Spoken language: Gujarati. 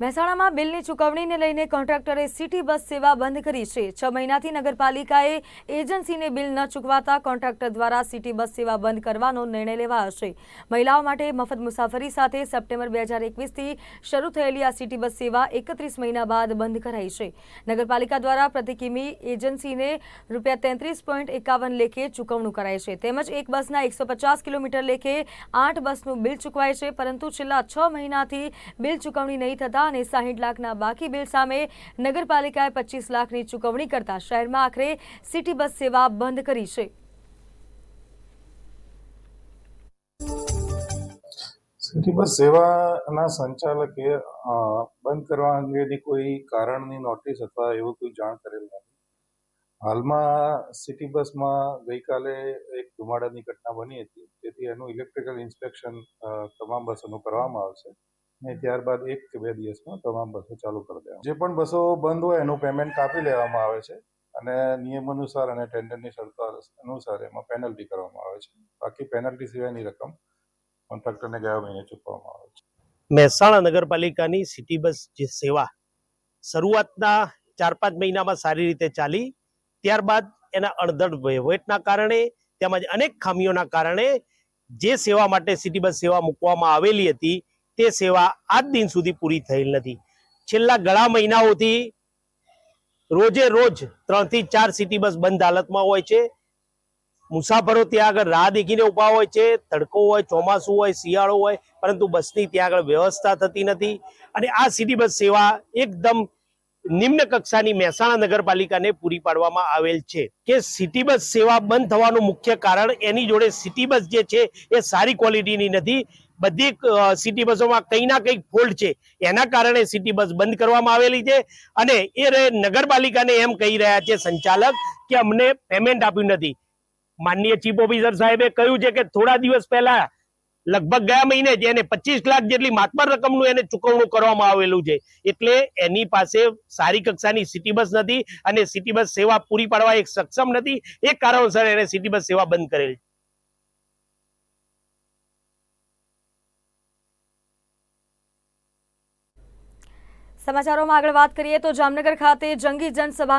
મહેસાણામાં બિલની ચૂકવણીને લઈને કોન્ટ્રાક્ટરે સિટી બસ સેવા બંધ કરી છે. છ મહિનાથી નગરપાલિકાએ એજન્સીને બિલ ન ચૂકવાતા કોન્ટ્રાક્ટર દ્વારા સિટી બસ સેવા બંધ કરવાનો નિર્ણય લેવાયો છે. મહિલાઓ માટે મફત મુસાફરી સાથે સપ્ટેમ્બર બે હજાર એકવીસથી શરૂ થયેલી આ સિટી બસ સેવા એકત્રીસ મહિના બાદ બંધ કરાઈ છે. નગરપાલિકા દ્વારા પ્રતિ કિમી એજન્સીને રૂપિયા તેત્રીસ પોઈન્ટ એકાવન લેખે ચૂકવણું કરાય છે. તેમજ એક બસના એકસો પચાસ કિલોમીટર લેખે આઠ બસનું બિલ ચૂકવાય છે. પરંતુ છેલ્લા છ મહિનાથી બિલ ચૂકવણી નહીં થતા અને સાહીઠ લાખના બાકી બિલ સામે નગરપાલિકાએ પચીસ લાખની ચૂકવણી કરતા શહેરમાં આખરે સિટી બસ સેવા બંધ કરી છે. સિટી બસ સેવાના સંચાલકે બંધ કરવા અંગેની કોઈ કારણની નોટિસ અથવા એવું કોઈ જાણ કરેલ નથી. હાલમાં સિટી બસમાં ગઈકાલે એક ધુમાડાની ઘટના બની હતી. તેથી એનું ઇલેક્ટ્રિકલ ઇન્સ્પેક્શન તમામ બસોનું કરવામાં આવશે. ને ત્યારબાદ એક કે બે દિવસમાં તમામ બસો ચાલુ કરી દેવા જે પણ બસો બંધ હોય એનું પેમેન્ટ કાપી લેવામાં આવે છે અને નિયમ અનુસાર અને ટેન્ડરની શરતો અનુસાર એમાં પેનલ્ટી કરવામાં આવે છે. બાકી પેનલ્ટી સિવાયની રકમ કોન્ટ્રાક્ટરને ગયા મહિને ચૂકવવામાં આવે છે. મહેસાણા નગરપાલિકાની સિટી બસ જે સેવા શરૂઆતના ચાર પાંચ મહિનામાં સારી રીતે ચાલી, ત્યારબાદ એના અણધડ વહીવટના કારણે, તેમજ અનેક ખામીઓના કારણે જે સેવા માટે સિટી બસ સેવા મૂકવામાં આવેલી હતી તે સેવા આજ દિન સુધી પૂરી થયેલ નથી. છેલ્લા ઘણા મહિનાઓથી રોજે રોજ ત્રણથી ચાર સિટી બસ બંધ હાલતમાં હોય છે. મુસાફરો ત્યાં આગળ રાહ દેખીને ઊભા હોય છે. તડકો હોય, ચોમાસું હોય, શિયાળો હોય, પરંતુ બસની ત્યાં આગળ વ્યવસ્થા થતી નથી. અને આ સિટી બસ સેવા એકદમ નિમ્ન કક્ષાની મહેસાણા નગરપાલિકાને પૂરી પાડવામાં આવેલ છે કે સિટી બસ સેવા બંધ થવાનું મુખ્ય કારણ એની જોડે સિટી બસ જે છે એ સારી ક્વોલિટીની નથી. બધી સિટી બસોમાં કંઈ ના કંઈક ફોલ્ટ છે. એના કારણે સિટી બસ બંધ કરવામાં આવેલી છે અને એ નગરપાલિકાને એમ કહી રહ્યા છે સંચાલક કે અમને પેમેન્ટ આપ્યું નથી. માનનીય ચીફ ઓફિસર સાહેબે કહ્યું છે કે થોડા દિવસ પહેલા લગભગ ગયા મહિને જ એને પચીસ લાખ જેટલી માતબર રકમનું એને ચૂકવણું કરવામાં આવેલું છે. એટલે એની પાસે સારી કક્ષાની સિટી બસ નથી અને સિટી બસ સેવા પૂરી પાડવા એક સક્ષમ નથી. એ કારણોસર એને સિટી બસ સેવા બંધ કરેલ સમાચારોમાં આગળ વાત કરીએ તો જામનગર ખાતે જંગી જનસભાનું